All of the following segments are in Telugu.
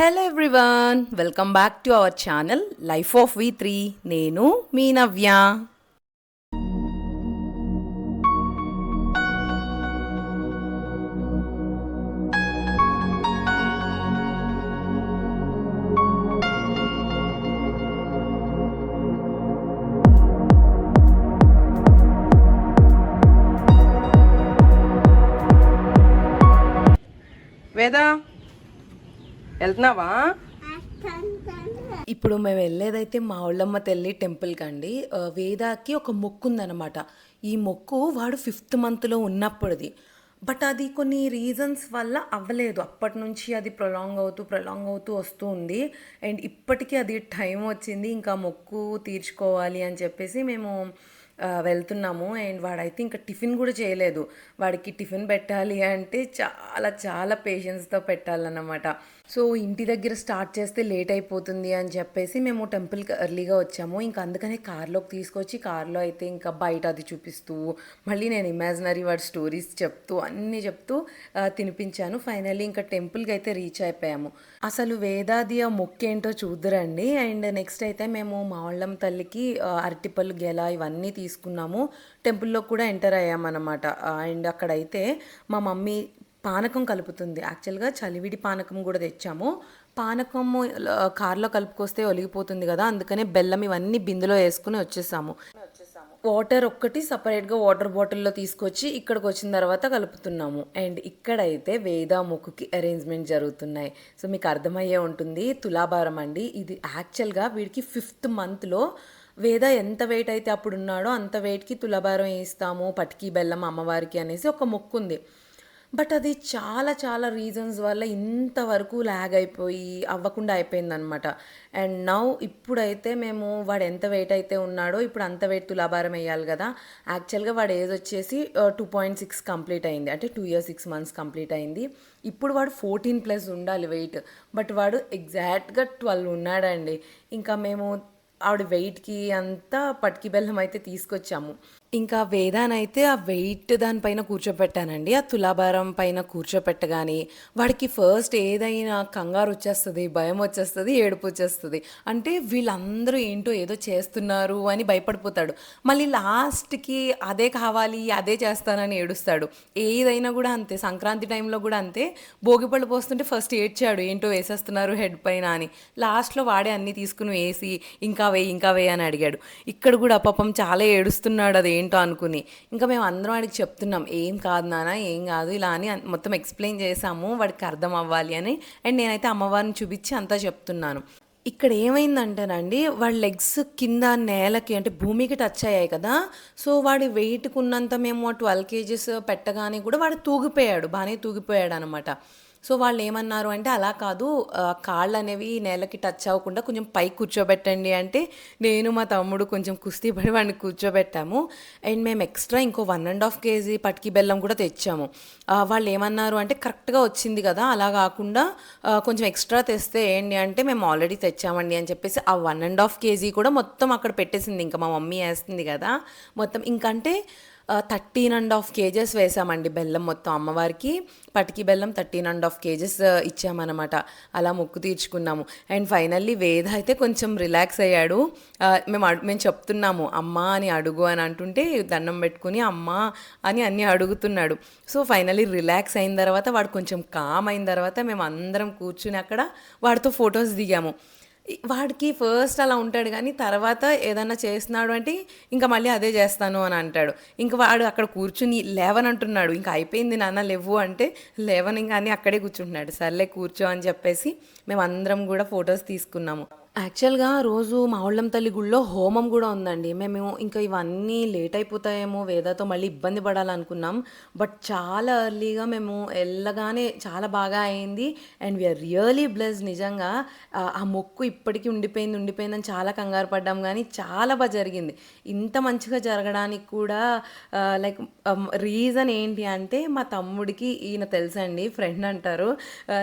Hello everyone welcome back to our channel life of V three నేను మీ నవ్య వేదా వెళ్తున్నావా? ఇప్పుడు మేము వెళ్ళేదైతే మా ఊళ్ళమ్మ తల్లి టెంపుల్కి అండి వేదాకి ఒక మొక్కు ఉందన్నమాట. ఈ మొక్కు వాడు ఫిఫ్త్ మంత్లో ఉన్నప్పుడుది బట్ అది కొన్ని రీజన్స్ వల్ల అవ్వలేదు. అప్పటి నుంచి అది ప్రొలాంగ్ అవుతూ ప్రొలాంగ్ అవుతూ వస్తూ ఉంది. అండ్ ఇప్పటికీ అది టైం వచ్చింది ఇంకా మొక్కు తీర్చుకోవాలి అని చెప్పేసి మేము వెళ్తున్నాము. అండ్ వాడైతే ఇంకా టిఫిన్ కూడా చేయలేదు. వాడికి టిఫిన్ పెట్టాలి అంటే చాలా చాలా పేషెన్స్తో పెట్టాలన్నమాట. సో ఇంటి దగ్గర స్టార్ట్ చేస్తే లేట్ అయిపోతుంది అని చెప్పేసి మేము టెంపుల్కి ఎర్లీగా వచ్చాము. ఇంకా అందుకనే కార్లోకి తీసుకొచ్చి కార్లో అయితే ఇంకా బయట అది చూపిస్తూ మళ్ళీ నేను ఇమాజినరీ వాడి స్టోరీస్ చెప్తూ అన్నీ చెప్తూ తినిపించాను. ఫైనల్లీ ఇంకా టెంపుల్కి అయితే రీచ్ అయిపోయాము. అసలు వేదాది ఆ మొక్కు ఏంటో చూద్దరండి. అండ్ నెక్స్ట్ అయితే మేము మావళ్ళం తల్లికి అరటిపళ్ళు గెల ఇవన్నీ తీసుకున్నాము. టెంపుల్లో కూడా ఎంటర్ అయ్యామన్నమాట. అండ్ అక్కడైతే మా మమ్మీ పానకం కలుపుతుంది. యాక్చువల్గా చలివిడి పానకం కూడా తెచ్చాము. పానకము కారులో కలుపుకొస్తే ఒలిగిపోతుంది కదా అందుకనే బెల్లం ఇవన్నీ బిందులో వేసుకుని వచ్చేసాము. వాటర్ ఒక్కటి సపరేట్గా వాటర్ బాటిల్లో తీసుకొచ్చి ఇక్కడికి వచ్చిన తర్వాత కలుపుతున్నాము. అండ్ ఇక్కడైతే వేద ముక్కుకి అరేంజ్మెంట్ జరుగుతున్నాయి. సో మీకు అర్థమయ్యే ఉంటుంది తులాభారం అండి. ఇది యాక్చువల్గా వీడికి ఫిఫ్త్ మంత్లో వేద ఎంత వెయిట్ అయితే అప్పుడు ఉన్నాడో అంత వెయిట్కి తులాభారం వేయిస్తాము పటికి బెల్లం అమ్మవారికి అనేసి ఒక మొక్కు ఉంది బట్ అది చాలా చాలా రీజన్స్ వల్ల ఇంతవరకు ల్యాగ్ అయిపోయి అవ్వకుండా అయిపోయిందనమాట అండ్ నౌ ఇప్పుడైతే మేము వాడు ఎంత వెయిట్ అయితే ఉన్నాడో ఇప్పుడు అంత వెయిట్ తులాభారం వేయాలి కదా. యాక్చువల్గా వాడు ఏజ్ వచ్చేసి టూ పాయింట్ సిక్స్ కంప్లీట్ అయింది. అంటే two years six months complete అయింది. ఇప్పుడు వాడు ఫోర్టీన్ ప్లస్ ఉండాలి వెయిట్ బట్ వాడు ఎగ్జాక్ట్గా ట్వెల్వ్ ఉన్నాడండి. ఇంకా మేము ఆవిడ వెయిట్కి అంతా పటికి బెల్లం అయితే తీసుకొచ్చాము. ఇంకా వేదానైతే ఆ వెయిట్ దానిపైన కూర్చోపెట్టానండి. ఆ తులాభారం పైన కూర్చోపెట్టగానే వాడికి ఫస్ట్ ఏదైనా కంగారు వచ్చేస్తుంది భయం వచ్చేస్తుంది ఏడుపు వచ్చేస్తుంది. అంటే వీళ్ళందరూ ఏంటో ఏదో చేస్తున్నారు అని భయపడిపోతాడు. మళ్ళీ లాస్ట్కి అదే కావాలి అదే చేస్తానని ఏడుస్తాడు. ఏదైనా కూడా అంతే సంక్రాంతి టైంలో కూడా అంతే. భోగిపళ్ళు పోస్తుంటే ఫస్ట్ ఏడ్చాడు ఏంటో వేసేస్తున్నారు హెడ్ పైన అని. లాస్ట్లో వాడే అన్నీ తీసుకుని వేసి ఇంకా వేయి ఇంకా వేయి అని అడిగాడు. ఇక్కడ కూడా పాపం చాలా ఏడుస్తున్నాడు అది ఏంటో అనుకుని. ఇంకా మేము అందరం వాడికి చెప్తున్నాం ఏం కాదు నాన్న ఏం కాదు ఇలా అని మొత్తం ఎక్స్ప్లెయిన్ చేసాము వాడికి అర్థం అవ్వాలి అని. అండ్ నేనైతే అమ్మవారిని చూపించి అంతా చెప్తున్నాను. ఇక్కడ ఏమైందంటేనండి వాడి లెగ్స్ కింద నేలకి అంటే భూమికి టచ్ అయ్యాయి కదా. సో వాడి వెయిట్కి ఉన్నంత మేము ట్వెల్వ్ కేజీస్ పెట్టగానే కూడా వాడు తూగిపోయాడు బాగానే తూగిపోయాడు అనమాట సో వాళ్ళు ఏమన్నారు అంటే అలా కాదు కాళ్ళు అనేవి నేలకి టచ్ అవ్వకుండా కొంచెం పై కూర్చోబెట్టండి. అంటే నేను మా తమ్ముడు కొంచెం కుస్తీ పడి వాడిని కూర్చోబెట్టాము. అండ్ మేము ఎక్స్ట్రా ఇంకో వన్ అండ్ హాఫ్ కేజీ పటికి బెల్లం కూడా తెచ్చాము. వాళ్ళు ఏమన్నారు అంటే కరెక్ట్గా వచ్చింది కదా అలా కాకుండా కొంచెం ఎక్స్ట్రా తెస్తే ఏంటి అంటే మేము ఆల్రెడీ తెచ్చామండి అని చెప్పేసి ఆ వన్ అండ్ హాఫ్ కేజీ కూడా మొత్తం అక్కడ పెట్టేసింది. ఇంకా మా మమ్మీ వేస్తుంది కదా మొత్తం. ఇంకంటే థర్టీన్ అండ్ హాఫ్ కేజెస్ వేసామండి బెల్లం మొత్తం అమ్మవారికి. పటికి బెల్లం థర్టీన్ అండ్ హాఫ్ కేజెస్ ఇచ్చామన్నమాట. అలా మొక్కు తీర్చుకున్నాము. అండ్ ఫైనల్లీ వేద అయితే కొంచెం రిలాక్స్ అయ్యాడు. మేము అడు మేము చెప్తున్నాము అమ్మ అని అడుగు అని అంటుంటే దండం పెట్టుకుని అమ్మ అని అన్నీ అడుగుతున్నాడు. సో ఫైనల్లీ రిలాక్స్ అయిన తర్వాత వాడు కొంచెం కామ్ అయిన తర్వాత మేము అందరం కూర్చుని అక్కడ వాడితో ఫొటోస్ దిగాము. వాడికి ఫస్ట్ అలా ఉంటాడు కానీ తర్వాత ఏదన్నా చేస్తున్నాడు అంటే ఇంకా మళ్ళీ అదే చేస్తాను అని అంటాడు. ఇంకా వాడు అక్కడ కూర్చుని లేవనంటున్నాడు ఇంకా అయిపోయింది నాన్న లేవు అంటే లేవన్ ఇంకా అని అక్కడే కూర్చుంటున్నాడు. సర్లే కూర్చో అని చెప్పేసి మేము అందరం కూడా ఫొటోస్ తీసుకున్నాము. యాక్చువల్గా రోజు మావుళ్ళం తల్లి గుళ్ళో హోమం కూడా ఉందండి. మేము ఇంకా ఇవన్నీ లేట్ అయిపోతాయేమో వేదాతో మళ్ళీ ఇబ్బంది పడాలనుకున్నాం. బట్ చాలా ఎర్లీగా మేము వెళ్ళగానే చాలా బాగా అయింది. అండ్ వీఆర్ రియలీ బ్లెస్ నిజంగా. ఆ ఆ మొక్కు ఇప్పటికీ ఉండిపోయింది ఉండిపోయిందని చాలా కంగారు పడ్డాం. కానీ చాలా బాగా జరిగింది. ఇంత మంచిగా జరగడానికి కూడా లైక్ రీజన్ um, ఏంటి అంటే మా తమ్ముడికి ఈయన తెలుసండి ఫ్రెండ్ అంటారు.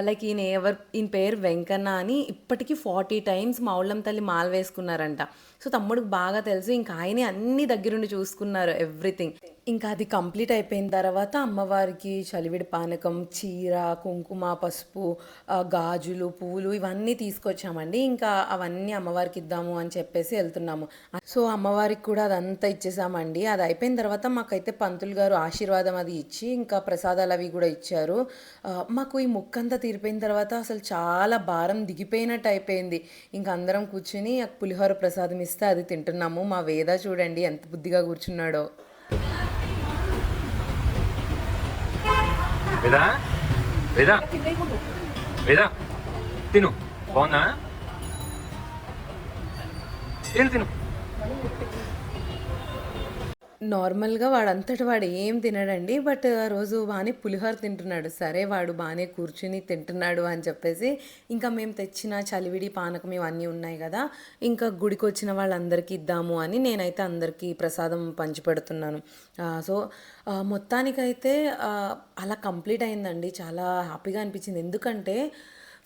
లైక్ ఈయన ఎవరు ఈయన పేరు వెంకన్న అని ఇప్పటికీ ఫార్టీ టైమ్స్ మా ఒళ్ళం తల్లి మాల వేసుకున్నారంట. సో తమ్ముడికి బాగా తెలుసు. ఇంకా ఆయనే అన్ని దగ్గరుండి చూసుకున్నారు ఎవ్రీథింగ్. ఇంకా అది కంప్లీట్ అయిపోయిన తర్వాత అమ్మవారికి చలివిడి పానకం చీర కుంకుమ పసుపు గాజులు పూలు ఇవన్నీ తీసుకొచ్చామండి. ఇంకా అవన్నీ అమ్మవారికి ఇద్దాము అని చెప్పేసి వెళ్తున్నాము. సో అమ్మవారికి కూడా అదంతా ఇచ్చేసామండి. అది అయిపోయిన తర్వాత మాకైతే పంతులు గారు ఆశీర్వాదం అది ఇచ్చి ఇంకా ప్రసాదాలు అవి కూడా ఇచ్చారు. మాకు ఈ ముక్కంతా తీరిపోయిన తర్వాత అసలు చాలా భారం దిగిపోయినట్టు అయిపోయింది. ఇంకా అందరం కూర్చుని ఆ పులిహోర ప్రసాదం ఇస్తే అది తింటున్నాము. మా వేద చూడండి ఎంత బుద్ధిగా కూర్చున్నాడో. వేదా? వేదా? వేదా? తిను. బాగుందా? తిను తిను. నార్మల్గా వాడంతటి వాడు ఏం తినడండి బట్ ఆ రోజు బాగానే పులిహోర తింటున్నాడు. సరే వాడు బాగానే కూర్చుని తింటున్నాడు అని చెప్పేసి ఇంకా మేము తెచ్చిన చలివిడి పానకం ఇవన్నీ ఉన్నాయి కదా ఇంకా గుడికి వచ్చిన వాళ్ళందరికీ ఇద్దాము అని నేనైతే అందరికీ ప్రసాదం పంచిపెడుతున్నాను. సో మొత్తానికైతే అలా కంప్లీట్ అయిందండి. చాలా హ్యాపీగా అనిపించింది. ఎందుకంటే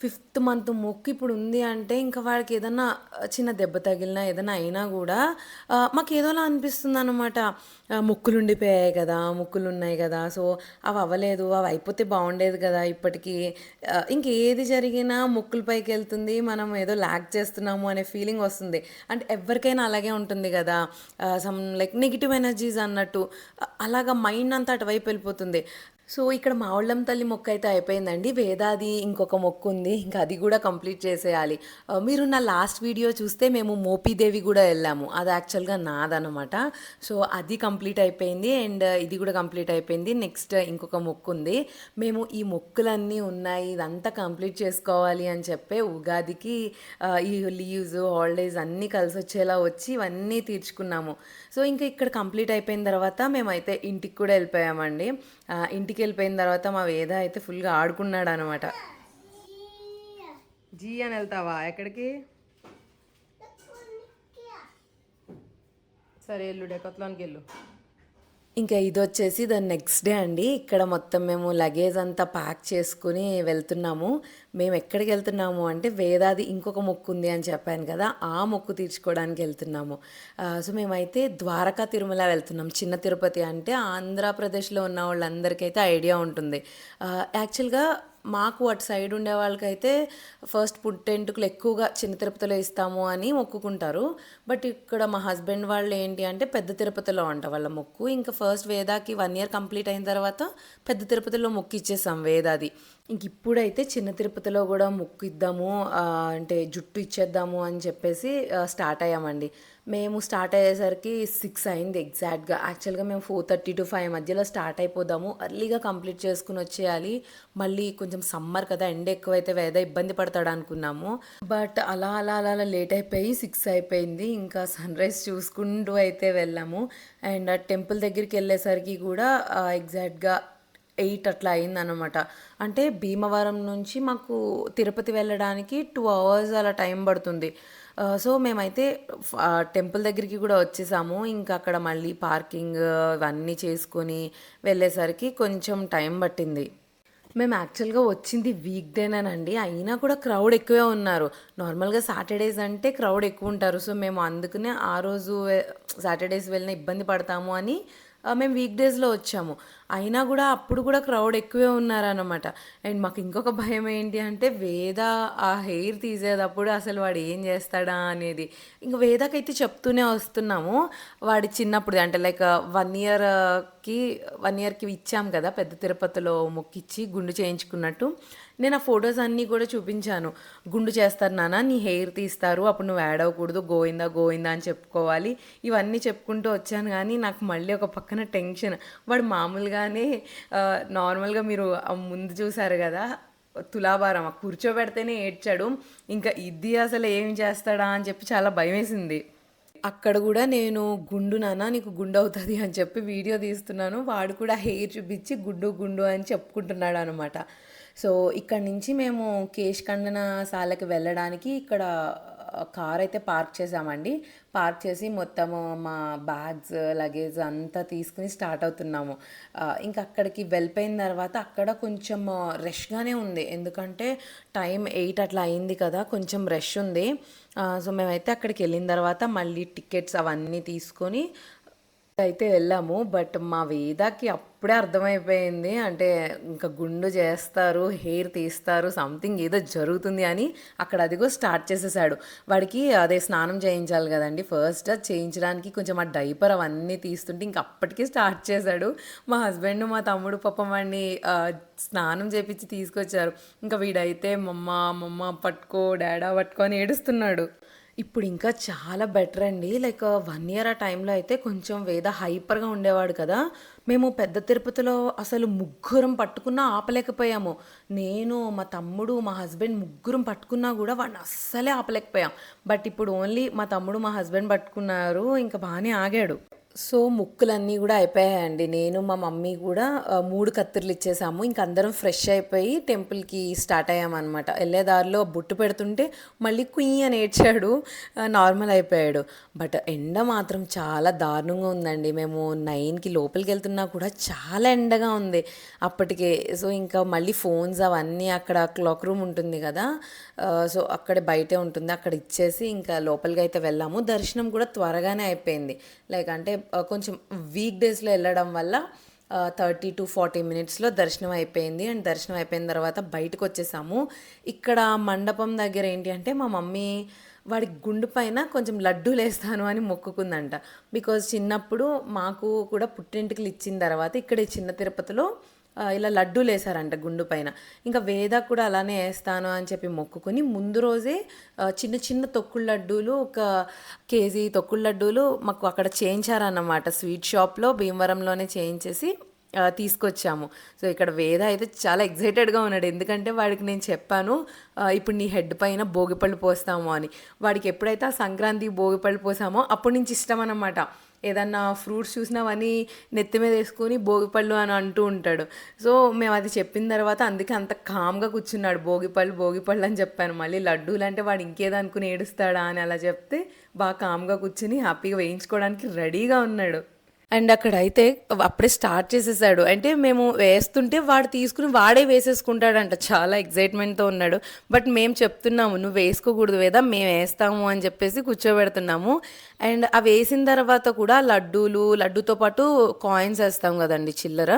ఫిఫ్త్ మంత్ మొక్కు ఇప్పుడు ఉంది అంటే ఇంకా వాడికి ఏదన్నా చిన్న దెబ్బ తగిలినా ఏదైనా అయినా కూడా మాకు ఏదోలా అనిపిస్తుంది అనమాట ముక్కులు ఉండిపోయాయి కదా ముక్కులు ఉన్నాయి కదా సో అవి అవ్వలేదు అవి అయిపోతే బాగుండేది కదా ఇప్పటికీ. ఇంకేది జరిగినా ముక్కుల పైకి వెళ్తుంది మనం ఏదో ల్యాక్ చేస్తున్నాము అనే ఫీలింగ్ వస్తుంది. అంటే ఎవరికైనా అలాగే ఉంటుంది కదా సమ్ లైక్ నెగిటివ్ ఎనర్జీస్ అన్నట్టు అలాగా మైండ్ అంతా అటువైపు వెళ్ళిపోతుంది. సో ఇక్కడ మావళ్ళం తల్లి మొక్క అయితే అయిపోయిందండి. వేదాది ఇంకొక మొక్కు ఉంది. ఇంకా అది కూడా కంప్లీట్ చేసేయాలి. మీరు నా లాస్ట్ వీడియో చూస్తే మేము మోపీదేవి కూడా వెళ్ళాము. అది యాక్చువల్గా నాదనమాట సో అది కంప్లీట్ అయిపోయింది. అండ్ ఇది కూడా కంప్లీట్ అయిపోయింది. నెక్స్ట్ ఇంకొక మొక్కు ఉంది. మేము ఈ మొక్కులన్నీ ఉన్నాయి. ఇదంతా కంప్లీట్ చేసుకోవాలి అని చెప్పే ఉగాదికి ఈ లీవ్స్ హాలిడేస్ అన్నీ కలిసి వచ్చేలా వచ్చి ఇవన్నీ తీర్చుకున్నాము. సో ఇంకా ఇక్కడ కంప్లీట్ అయిపోయిన తర్వాత మేమైతే ఇంటికి కూడా వెళ్ళిపోయామండి. ఇంటికి వెళ్ళిపోయిన తర్వాత మా వేద అయితే ఫుల్గా ఆడుకున్నాడు అనమాట జీ అని వెళ్తావా? ఎక్కడికి? సరే వెళ్ళు డెకొత్లోనికి వెళ్ళు. ఇంకా ఇది వచ్చేసి దాని నెక్స్ట్ డే అండి. ఇక్కడ మొత్తం మేము లగేజ్ అంతా ప్యాక్ చేసుకుని వెళ్తున్నాము. మేము ఎక్కడికి వెళ్తున్నాము అంటే వేదాది ఇంకొక మొక్కు ఉంది అని చెప్పాను కదా ఆ మొక్కు తీర్చుకోవడానికి వెళ్తున్నాము. సో మేమైతే ద్వారకా తిరుమల వెళ్తున్నాం. చిన్న తిరుపతి అంటే ఆంధ్రప్రదేశ్లో ఉన్న వాళ్ళందరికీ అయితే ఐడియా ఉంటుంది. యాక్చువల్గా మాకు అటు సైడ్ ఉండే వాళ్ళకైతే ఫస్ట్ పుట్టెంటుకలు ఎక్కువగా చిన్న తిరుపతిలో ఇస్తాము అని మొక్కుకుంటారు. బట్ ఇక్కడ మా హస్బెండ్ వాళ్ళు ఏంటి అంటే పెద్ద తిరుపతిలో అంట వాళ్ళ మొక్కు. ఇంకా ఫస్ట్ వేదాకి వన్ ఇయర్ కంప్లీట్ అయిన తర్వాత పెద్ద తిరుపతిలో మొక్కు ఇచ్చేసాం వేదాది. ఇంక ఇప్పుడైతే చిన్న తిరుపతిలో కూడా మొక్కు ఇద్దాము అంటే జుట్టు ఇచ్చేద్దాము అని చెప్పేసి స్టార్ట్ అయ్యామండి. మేము స్టార్ట్ అయ్యేసరికి సిక్స్ అయింది ఎగ్జాక్ట్గా యాక్చువల్గా మేము ఫోర్ థర్టీ టు ఫైవ్ మధ్యలో స్టార్ట్ అయిపోదాము. అర్లీగా కంప్లీట్ చేసుకుని వచ్చేయాలి. మళ్ళీ కొంచెం సమ్మర్ కదా ఎండ ఎక్కువైతే వేద ఇబ్బంది పడతాడు అనుకున్నాము. బట్ అలా అలా అలా అలా లేట్ అయిపోయి సిక్స్ అయిపోయింది. ఇంకా సన్ రైజ్ చూసుకుంటూ అయితే వెళ్ళాము. అండ్ టెంపుల్ దగ్గరికి వెళ్ళేసరికి కూడా ఎగ్జాక్ట్గా ఎయిట్ అట్లా అయిందనమాట అంటే భీమవరం నుంచి మాకు తిరుపతి వెళ్ళడానికి టూ అవర్స్ అలా టైం పడుతుంది. సో మేమైతే టెంపుల్ దగ్గరికి కూడా వచ్చేసాము. ఇంకా అక్కడ మళ్ళీ పార్కింగ్ ఇవన్నీ చేసుకొని వెళ్ళేసరికి కొంచెం టైం పట్టింది. మేము యాక్చువల్గా వచ్చింది వీక్ డేనేనండి అయినా కూడా క్రౌడ్ ఎక్కువే ఉన్నారు. నార్మల్గా సాటర్డేస్ అంటే క్రౌడ్ ఎక్కువ ఉంటారు సో మేము అందుకనే ఆ రోజు సాటర్డేస్ వెళ్ళిన ఇబ్బంది పడతాము అని మేము వీక్ డేస్లో వచ్చాము. అయినా కూడా అప్పుడు కూడా క్రౌడ్ ఎక్కువే ఉన్నారనమాట అండ్ మాకు ఇంకొక భయం ఏంటి అంటే వేద ఆ హెయిర్ తీసేటప్పుడు అసలు వాడు ఏం చేస్తాడా అనేది. ఇంక వేదకైతే చెప్తూనే వస్తున్నాము. వాడి చిన్నప్పుడు అంటే లైక్ వన్ ఇయర్కి వన్ ఇయర్కి ఇచ్చాం కదా పెద్ద తిరుపతిలో మొక్కిచ్చి గుండు చేయించుకున్నట్టు. నేను ఆ ఫొటోస్ అన్నీ కూడా చూపించాను. గుండు చేస్తారు నాన్న నీ హెయిర్ తీస్తారు అప్పుడు నువ్వు యాడ్ అవ్వకూడదు గోయిందా గోయిందా అని చెప్పుకోవాలి. ఇవన్నీ చెప్పుకుంటూ వచ్చాను కానీ నాకు మళ్ళీ ఒక పక్కన టెన్షన్. వాడు మామూలుగానే నార్మల్గా మీరు ముందు చూసారు కదా తులాభారం కూర్చోబెడితేనే ఏడ్చాడు. ఇంకా ఇది అసలు ఏం చేస్తాడా అని చెప్పి చాలా భయం వేసింది అక్కడ కూడా నేను గుండు నాన్న నీకు గుండు అవుతుంది అని చెప్పి వీడియో తీస్తున్నాను. వాడు కూడా హెయిర్ చూపించి గుండు గుండు అని చెప్పుకుంటున్నాడు అనమాట సో ఇక్కడ నుంచి మేము కేశ్ ఖండనశాలకి వెళ్ళడానికి ఇక్కడ కార్ అయితే పార్క్ చేసామండి. పార్క్ చేసి మొత్తము మా బ్యాగ్స్ లగేజ్ అంతా తీసుకుని స్టార్ట్ అవుతున్నాము. ఇంకా అక్కడికి వెళ్ళిపోయిన తర్వాత అక్కడ కొంచెం రష్గానే ఉంది. ఎందుకంటే టైం ఎయిట్ అట్లా అయింది కదా కొంచెం రష్ ఉంది. సో మేమైతే అక్కడికి వెళ్ళిన తర్వాత మళ్ళీ టికెట్స్ అవన్నీ తీసుకొని అయితే వెళ్ళాము. బట్ మా వేదాకి అప్పుడే అర్థమైపోయింది. అంటే ఇంకా గుండు చేస్తారు హెయిర్ తీస్తారు సంథింగ్ ఏదో జరుగుతుంది అని అక్కడ అదిగో స్టార్ట్ చేసేసాడు. వాడికి అదే స్నానం చేయించాలి కదండి. ఫస్ట్ అది చేయించడానికి కొంచెం ఆ డైపర్ అవన్నీ తీస్తుంటే ఇంక అప్పటికే స్టార్ట్ చేశాడు. మా హస్బెండ్ మా తమ్ముడు పాపం వాడిని స్నానం చేపించి తీసుకొచ్చారు. ఇంకా వీడైతే మమ్మ మమ్మ పట్టుకో డాడా పట్టుకో అని ఏడుస్తున్నాడు. ఇప్పుడు ఇంకా చాలా బెటర్ అండి. లైక్ వన్ ఇయర్ ఆ టైంలో అయితే కొంచెం వేద హైపర్గా ఉండేవాడు కదా. మేము పెద్ద తిరుపతిలో అసలు ముగ్గురం పట్టుకున్నా ఆపలేకపోయాము. నేను మా తమ్ముడు మా హస్బెండ్ ముగ్గురం పట్టుకున్నా కూడా వాడిని అస్సలే ఆపలేకపోయాం. బట్ ఇప్పుడు ఓన్లీ మా తమ్ముడు మా హస్బెండ్ పట్టుకున్నారు. ఇంకా బాగానే ఆగాడు. సో ముక్కులన్నీ కూడా అయిపోయాయండి. నేను మా మమ్మీ కూడా మూడు కత్తిర్లు ఇచ్చేసాము. ఇంక అందరం ఫ్రెష్ అయిపోయి టెంపుల్కి స్టార్ట్ అయ్యామన్నమాట. వెళ్ళే దారిలో బొట్టు పెడుతుంటే మళ్ళీ కుయ్యి అని ఏడ్చాడు. నార్మల్ అయిపోయాడు. బట్ ఎండ మాత్రం చాలా దారుణంగా ఉందండి. మేము నైన్కి లోపలికి వెళ్తున్నా కూడా చాలా ఎండగా ఉంది అప్పటికే. సో ఇంకా మళ్ళీ ఫోన్స్ అవన్నీ అక్కడ క్లాక్ రూమ్ ఉంటుంది కదా సో అక్కడే బయటే ఉంటుంది. అక్కడ ఇచ్చేసి ఇంకా లోపలికి అయితే వెళ్ళాము. దర్శనం కూడా త్వరగానే అయిపోయింది. లైక్ అంటే కొంచెం వీక్ డేస్లో వెళ్ళడం వల్ల థర్టీ టు ఫార్టీ మినిట్స్లో దర్శనం అయిపోయింది. అండ్ దర్శనం అయిపోయిన తర్వాత బయటకు వచ్చేసాము. ఇక్కడ మండపం దగ్గర ఏంటి అంటే మా మమ్మీ వాడి గుండు పైన కొంచెం లడ్డూలు వేస్తాను అని మొక్కుకుందంట. బికాజ్ చిన్నప్పుడు మాకు కూడా పుట్టింటికలు ఇచ్చిన తర్వాత ఇక్కడ చిన్న తిరుపతిలో ఇలా లడ్డూలు వేసారంట గుండు పైన. ఇంకా వేద కూడా అలానే వేస్తాను అని చెప్పి మొక్కుకొని ముందు రోజే చిన్న చిన్న తొక్కుడు లడ్డూలు ఒక కేజీ తొక్కుడు లడ్డూలు మాకు అక్కడ చేయించారన్నమాట. స్వీట్ షాప్లో భీమవరంలోనే చేయించేసి తీసుకొచ్చాము. సో ఇక్కడ వేద అయితే చాలా ఎగ్జైటెడ్గా ఉన్నాడు. ఎందుకంటే వాడికి నేను చెప్పాను ఇప్పుడు నీ హెడ్ పైన భోగిపళ్ళు పోస్తాము అని. వాడికి ఎప్పుడైతే ఆ సంక్రాంతి భోగిపళ్ళు పోసామో అప్పటి నుంచి ఇష్టం అన్నమాట. ఏదన్నా ఫ్రూట్స్ చూసినావని నెత్తి మీద వేసుకొని భోగిపళ్ళు అని అంటూ ఉంటాడు. సో మేము అది చెప్పిన తర్వాత అందుకే అంత కామ్గా కూర్చున్నాడు. భోగిపళ్ళు భోగిపళ్ళు అని చెప్పాను. మళ్ళీ లడ్డూలు అంటే వాడు ఇంకేదో అనుకుని ఏడుస్తాడా అని అలా చెప్తే బాగా కామ్గా కూర్చుని హ్యాపీగా వేయించుకోవడానికి రెడీగా ఉన్నాడు. అండ్ అక్కడ అయితే అప్పుడే స్టార్ట్ చేసేసాడు. అంటే మేము వేస్తుంటే వాడు తీసుకుని వాడే వేసేసుకుంటాడంట. చాలా ఎగ్జైట్మెంట్తో ఉన్నాడు. బట్ మేము చెప్తున్నాము నువ్వు వేసుకోకూడదు వేదా మేము వేస్తాము అని చెప్పేసి కూర్చోబెడుతున్నాము. అండ్ అవి వేసిన తర్వాత కూడా లడ్డూలు లడ్డూతో పాటు కాయిన్స్ వేస్తాం కదండి చిల్లర.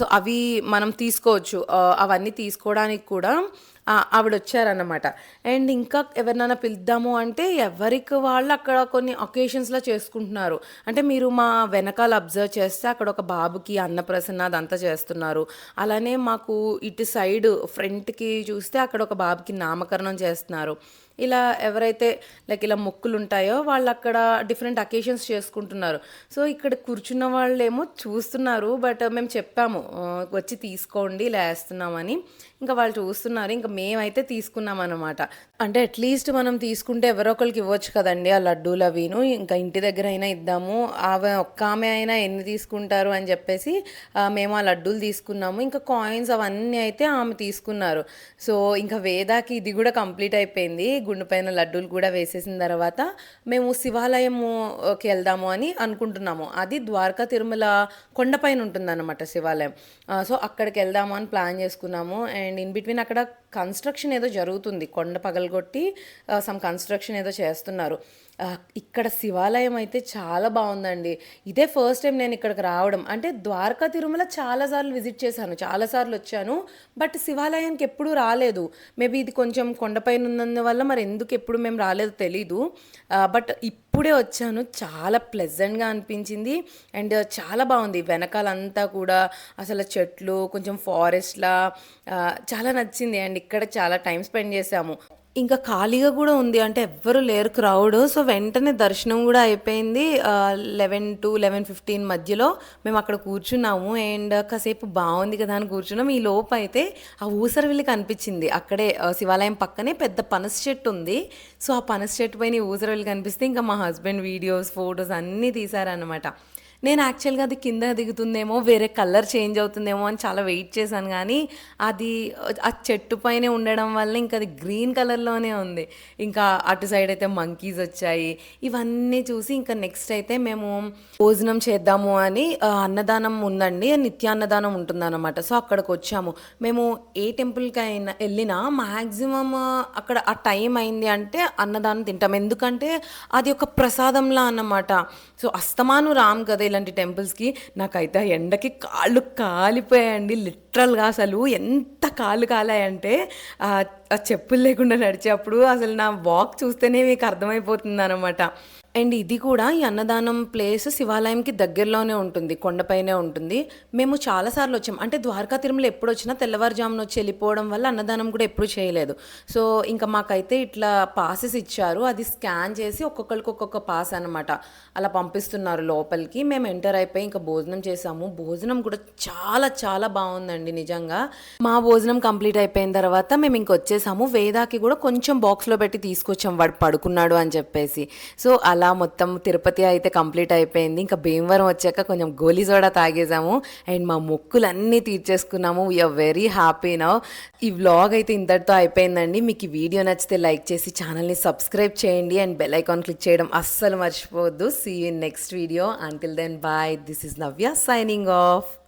సో అవి మనం తీసుకోవచ్చు. అవన్నీ తీసుకోవడానికి కూడా ఆవిడ వచ్చారన్నమాట అండ్ ఇంకా ఎవరినైనా పిలుద్దాము అంటే ఎవరికి వాళ్ళు అక్కడ కొన్ని ఒకేషన్స్లో చేసుకుంటున్నారు. అంటే మీరు మా వెనకాల అబ్జర్వ్ చేస్తే అక్కడ ఒక బాబుకి అన్నప్రసన్న అదంతా చేస్తున్నారు. అలానే మాకు ఇటు సైడ్ ఫ్రంట్కి చూస్తే అక్కడ ఒక బాబుకి నామకరణం చేస్తున్నారు. ఇలా ఎవరైతే లైక్ ఇలా మొక్కులు ఉంటాయో వాళ్ళు అక్కడ డిఫరెంట్ అకేషన్స్ చేసుకుంటున్నారు. సో ఇక్కడ కూర్చున్న వాళ్ళేమో చూస్తున్నారు బట్ మేము చెప్పాము వచ్చి తీసుకోండి ఇలా వేస్తున్నామని. ఇంకా వాళ్ళు చూస్తున్నారు ఇంకా మేమైతే తీసుకున్నాం అనమాట అంటే అట్లీస్ట్ మనం తీసుకుంటే ఎవరో ఒకరికి ఇవ్వచ్చు కదండి ఆ లడ్డూలు అవిను. ఇంకా ఇంటి దగ్గర అయినా ఇద్దాము ఆమె ఒక్క ఆమె అయినా ఎన్ని తీసుకుంటారు అని చెప్పేసి మేము ఆ లడ్డూలు తీసుకున్నాము. ఇంకా కాయిన్స్ అవన్నీ అయితే ఆమె తీసుకున్నారు. సో ఇంకా వేదాకి ఇది కూడా కంప్లీట్ అయిపోయింది. గుండు పైన లడ్డూలు కూడా వేసేసిన తర్వాత మేము శివాలయంకి వెళ్దాము అని అనుకుంటున్నాము. అది ద్వారకా తిరుమల కొండపైన ఉంటుందన్నమాట శివాలయం. సో అక్కడికి వెళ్దాము అని ప్లాన్ చేసుకున్నాము. అండ్ ఇన్ బిట్వీన్ అక్కడ కన్స్ట్రక్షన్ ఏదో జరుగుతుంది. కొండ పగలగొట్టి సమ్ కన్స్ట్రక్షన్ ఏదో చేస్తున్నారు. ఇక్కడ శివాలయం అయితే చాలా బాగుందండి. ఇదే ఫస్ట్ టైం నేను ఇక్కడికి రావడం. అంటే ద్వారకా తిరుమల చాలాసార్లు విజిట్ చేశాను. చాలాసార్లు వచ్చాను. బట్ శివాలయానికి ఎప్పుడూ రాలేదు. మేబీ ఇది కొంచెం కొండపైన ఉన్నందువల్ల మరి ఎందుకు ఎప్పుడు మేము రాలేదు తెలీదు. బట్ ఇప్పుడే వచ్చాను. చాలా ప్లెజెంట్గా అనిపించింది. అండ్ చాలా బాగుంది. వెనకాలంతా కూడా అసలు చెట్లు కొంచెం ఫారెస్ట్లా చాలా నచ్చింది. అండ్ ఇక్కడ చాలా టైం స్పెండ్ చేసాము ఇంకా ఖాళీగా కూడా ఉంది. అంటే ఎవ్వరు లేరు క్రౌడ్. సో వెంటనే దర్శనం కూడా అయిపోయింది. లెవెన్ టు లెవెన్ ఫిఫ్టీన్ మధ్యలో మేము అక్కడ కూర్చున్నాము. అండ్ కాసేపు బాగుంది కదా అని కూర్చున్నాం. ఈ లోపు అయితే ఆ ఊసరవిల్లి కనిపించింది. అక్కడే శివాలయం పక్కనే పెద్ద పనస చెట్టు ఉంది. సో ఆ పనస చెట్టు పైన ఊసరవిల్లి కనిపిస్తే ఇంకా మా హస్బెండ్ వీడియోస్ ఫొటోస్ అన్నీ తీశారనమాట నేను యాక్చువల్గా అది కింద దిగుతుందేమో వేరే కలర్ చేంజ్ అవుతుందేమో అని చాలా వెయిట్ చేశాను. కానీ అది ఆ చెట్టు పైనే ఉండడం వల్ల ఇంకా అది గ్రీన్ కలర్లోనే ఉంది. ఇంకా అటు సైడ్ అయితే మంకీస్ వచ్చాయి. ఇవన్నీ చూసి ఇంకా నెక్స్ట్ అయితే మేము భోజనం చేద్దాము అని అన్నదానం ఉందండి. నిత్యాన్నదానం ఉంటుందన్నమాట. సో అక్కడికి వచ్చాము. మేము ఏ టెంపుల్కి అయినా వెళ్ళినా మ్యాక్సిమం అక్కడ ఆ టైం అయింది అంటే అన్నదానం తింటాం. ఎందుకంటే అది ఒక ప్రసాదంలా అన్నమాట. సో అస్తమాను రామ్ కదా ఇలాంటి టెంపుల్స్కి నాకైతే ఆ ఎండకి కాళ్ళు కాలిపోయాయండి. లిటరల్గా అసలు ఎంత కాళ్ళు కాలాయంటే ఆ చెప్పులు లేకుండా నడిచేటప్పుడు అసలు నా వాక్ చూస్తేనే మీకు అర్థమైపోతుంది అనమాట అండ్ ఇది కూడా ఈ అన్నదానం ప్లేస్ శివాలయంకి దగ్గరలోనే ఉంటుంది కొండపైనే ఉంటుంది. మేము చాలాసార్లు వచ్చాం. అంటే ద్వారకా తిరుమల ఎప్పుడు వచ్చినా తెల్లవారుజామున వచ్చి వెళ్ళిపోవడం వల్ల అన్నదానం కూడా ఎప్పుడు చేయలేదు. సో ఇంకా మాకైతే ఇట్లా పాసెస్ ఇచ్చారు. అది స్కాన్ చేసి ఒక్కొక్కరికి ఒక్కొక్క పాస్ అనమాట అలా పంపిస్తున్నారు లోపలికి. మేము ఎంటర్ అయిపోయి ఇంకా భోజనం చేసాము. భోజనం కూడా చాలా చాలా బాగుందండి నిజంగా. మా భోజనం కంప్లీట్ అయిపోయిన తర్వాత మేము ఇంకొచ్చేసాము వేదాకి కూడా కొంచెం బాక్స్లో పెట్టి తీసుకొచ్చాం. వాడు పడుకున్నాడు అని చెప్పేసి. సో అలా మొత్తం తిరుపతి అయితే కంప్లీట్ అయిపోయింది. ఇంకా భీమవరం వచ్చాక కొంచెం గోలీ సోడా తాగేసాము. అండ్ మా మొక్కులన్నీ తీర్చేసుకున్నాము. వీఆర్ వెరీ హ్యాపీ నౌ ఈ వ్లాగ్ అయితే ఇంతటితో అయిపోయిందండి. మీకు ఈ వీడియో నచ్చితే లైక్ చేసి ఛానల్ని సబ్స్క్రైబ్ చేయండి. అండ్ బెల్ ఐకాన్ క్లిక్ చేయడం అస్సలు మర్చిపోవద్దు. See in next video until then bye this is Navya signing off